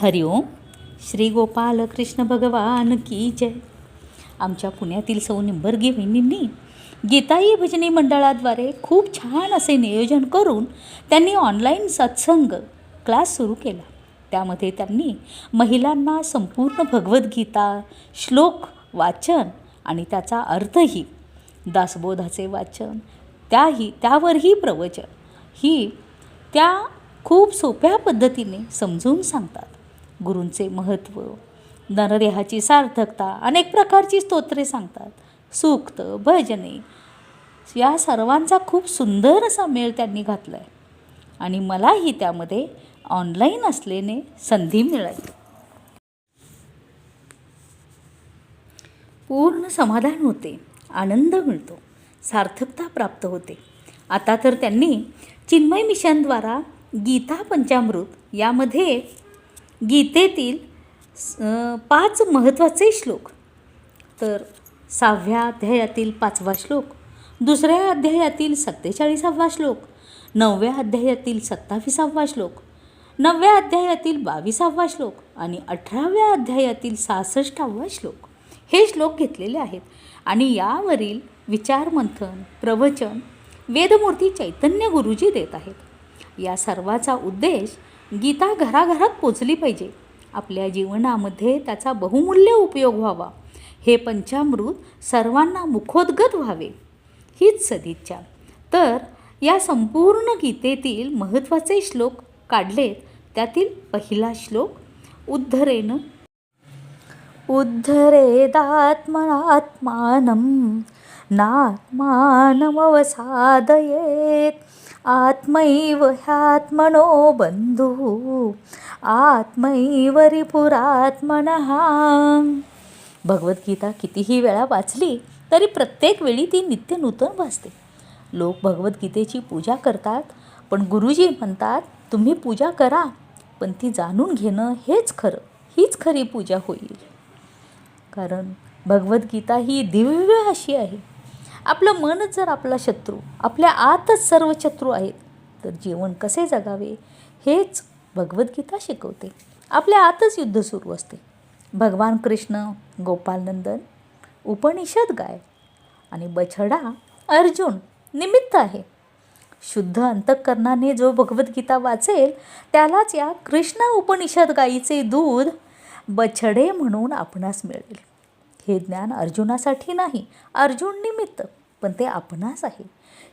हरिओम. श्री गोपाल कृष्ण भगवान की जय. आमच्या पुण्यातील सौ निंबर्गी बहिणींनी गीताई भजनी मंडळाद्वारे खूप छान असे नियोजन करून त्यांनी ऑनलाईन सत्संग क्लास सुरू केला. त्यामध्ये त्यांनी महिलांना संपूर्ण भगवद्गीता श्लोक वाचन आणि त्याचा अर्थही दासबोधाचे वाचन त्याही त्यावरही प्रवचन ही त्या खूप सोप्या पद्धतीने समजून सांगतात. गुरूंचे महत्त्व नरदेहाची सार्थकता अनेक प्रकारची स्तोत्रे सांगतात. सूक्त भजने या सर्वांचा खूप सुंदर असा मेळ त्यांनी घातला आहे आणि मलाही त्यामध्ये ऑनलाईन असल्याने संधी मिळाली. पूर्ण समाधान होते आनंद मिळतो सार्थकता प्राप्त होते. आता तर त्यांनी चिन्मय मिशनद्वारा गीता पंचामृत यामध्ये गीतेतील पाच महत्त्वाचे श्लोक. तर सहाव्या अध्यायातील पाचवा श्लोक दुसऱ्या अध्यायातील सत्तेचाळीसावा श्लोक नवव्या अध्यायातील सत्तावीसावा श्लोक नवव्या अध्यायातील बावीसावा श्लोक आणि अठराव्या अध्यायातील सहासष्टावा श्लोक. हे श्लोक घेतलेले आहेत आणि यावरील विचारमंथन प्रवचन वेदमूर्ती चैतन्य गुरुजी देत आहेत. या सर्वाचा उद्देश गीता घराघरात पोचली पाहिजे. आपल्या जीवनामध्ये त्याचा बहुमूल्य उपयोग व्हावा. हे पंचामृत सर्वांना मुखोद्गत व्हावे. हीच सदिच्छा. तर या संपूर्ण गीतेतील महत्त्वाचे श्लोक काढलेत. त्यातील पहिला श्लोक उद्धरेन उद्धरेदात्मनात्मानं नात्मानमवसादयेत्. आत्मैव ह्यात्मनो बंधू आत्मैव रिपुरात्मनः। भगवद्गीता कितीही वेळा वाचली तरी प्रत्येक वेळी ती नित्य नूतन भासते लोक भगवद्गीतेची पूजा करतात पण गुरुजी म्हणतात तुम्ही पूजा करा पण ती जाणून घेणं हेच खरं हीच खरी पूजा होईल. कारण भगवद्गीता ही दिव्य अशी आहे. आपलं मनच जर आपला शत्रू आपल्या आतच सर्व शत्रू आहेत तर जीवन कसे जगावे हेच भगवद्गीता शिकवते. आपल्या आतच युद्ध सुरू असते. भगवान कृष्ण गोपालनंदन उपनिषद गाय आणि बछडा अर्जुन निमित्त आहे. शुद्ध अंतःकरणाने जो भगवद्गीता वाचेल त्यालाच या कृष्ण उपनिषद गायीचे दूध बछडे म्हणून आपणास मिळेल. हे ज्ञान अर्जुनासाठी नाही अर्जुन निमित्त. पण ते आपणास आहे.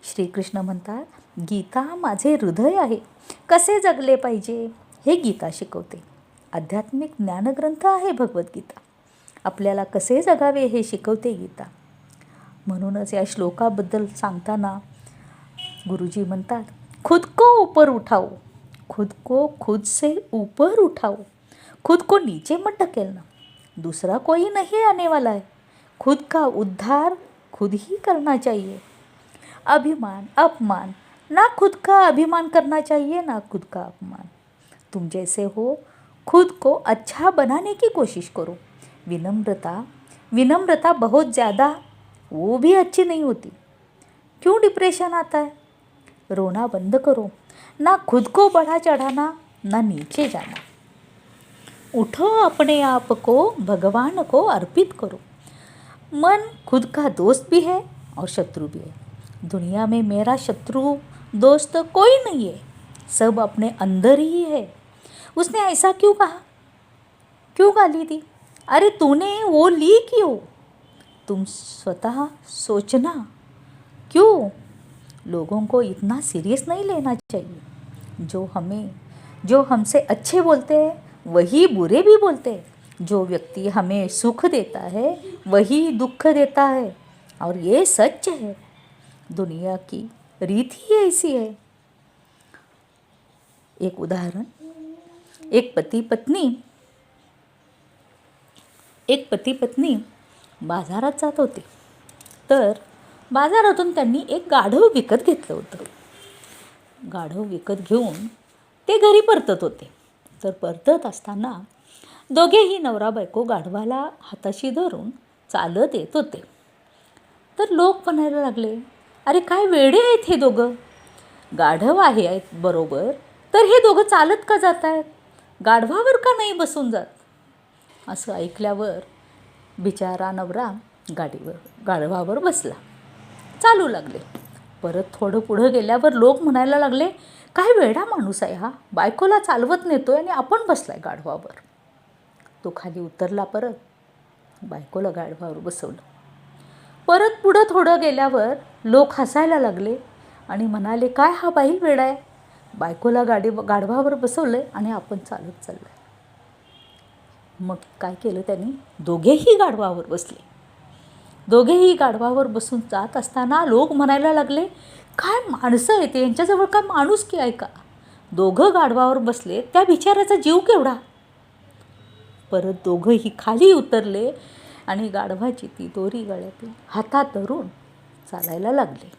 श्रीकृष्ण म्हणतात गीता माझे हृदय आहे. कसे जगले पाहिजे? हे गीता शिकवते. आध्यात्मिक ज्ञानग्रंथ आहे भगवद्गीता. आपल्याला कसे जगावे हे शिकवते गीता. म्हणूनच या श्लोकाबद्दल सांगताना गुरुजी म्हणतात खुद को ऊपर उठाओ. खुद को खुद से ऊपर उठाओ. खुद को नीचे मत ढकेलना दूसरा कोई नहीं आने वाला है. खुद का उद्धार खुद ही करना चाहिए। अभिमान, अपमान। ना खुद का अभिमान करना चाहिए, ना खुद का अपमान। तुम जैसे हो, खुद को अच्छा बनाने की कोशिश करो। विनम्रता विनम्रता बहुत ज़्यादा, वो भी अच्छी नहीं होती। क्यों डिप्रेशन आता है? रोना बंद करो। ना खुद को बढ़ा चढ़ाना, ना नीचे जाना। उठो अपने आप को, भगवान को अर्पित करो। मन खुद का दोस्त भी है और शत्रु भी है। दुनिया में मेरा शत्रु, दोस्त कोई नहीं है। सब अपने अंदर ही है। उसने ऐसा क्यों कहा? क्यों गाली दी? अरे तूने वो ली क्यों? तुम स्वतः सोचना। क्यों? लोगों को इतना सीरियस नहीं लेना चाहिए। जो हमें, जो हमसे अच्छे बोलते हैं, वही बुरे भी बोलते हैं। जो व्यक्ति हमें सुख देता है वही दुख देता है। और ये सच है दुनिया की रीत ही ऐसी है। एक उदाहरण एक पती पत्नी एक पती पत्नी बाजारात जात होते। तर बाजारातून त्यांनी एक गाढव विकत घेतलं होतं. गाढव विकत घेऊन ते घरी परतत होते. तर परतत असताना दोघेही नवरा बायको गाढवाला हाताशी धरून चालत येत होते. तर लोक म्हणायला लागले अरे काय वेडे आहेत हे दोघं? गाढव आहे आहेत बरोबर. तर हे दोघं चालत का जात आहेत गाढवावर का नाही बसून जात? असं ऐकल्यावर बिचारा नवरा गाडीवर गाढवावर बसला. चालू लागले. परत थोडं पुढं गेल्यावर लोक म्हणायला लागले काय वेडा माणूस आहे हा. बायकोला चालवत नेतोय आणि आपण बसलाय गाढवावर. तो खाली उतरला परत. बायकोला गाढवावर बसवलं. परत पुढं थोडं गेल्यावर लोक हसायला लागले आणि म्हणाले काय हा बाईल वेडा आहे? बायकोला गाडी गाढवावर बसवलं आणि आपण चालत चाललं मग काय केलं त्यांनी? दोघेही गाढवावर बसले. दोघेही गाढवावर बसून जात असताना लोक म्हणायला लागले काय माणसं येते यांच्याजवळ काय माणूस की आहे का? दोघं गाढवावर बसले. त्या बिचाऱ्याचा जीव केवढा? परत दोघंही खाली उतरले आणि गाढवाची ती दोरी गळ्यातून हातात धरून चालायला लागले.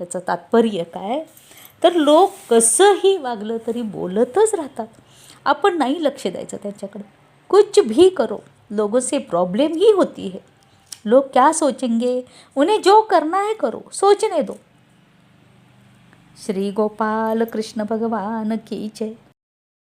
याचं तात्पर्य काय? तर लोक कसंही वागलं तरी बोलतच राहतात. आपण नाही लक्ष द्यायचं त्यांच्याकडे. कुछ भी करो. लोगों से प्रॉब्लम ही होती है. लोग क्या सोचेंगे? उन्हें जो करना है करो. सोचने दो. श्री गोपाल कृष्ण भगवान की जय.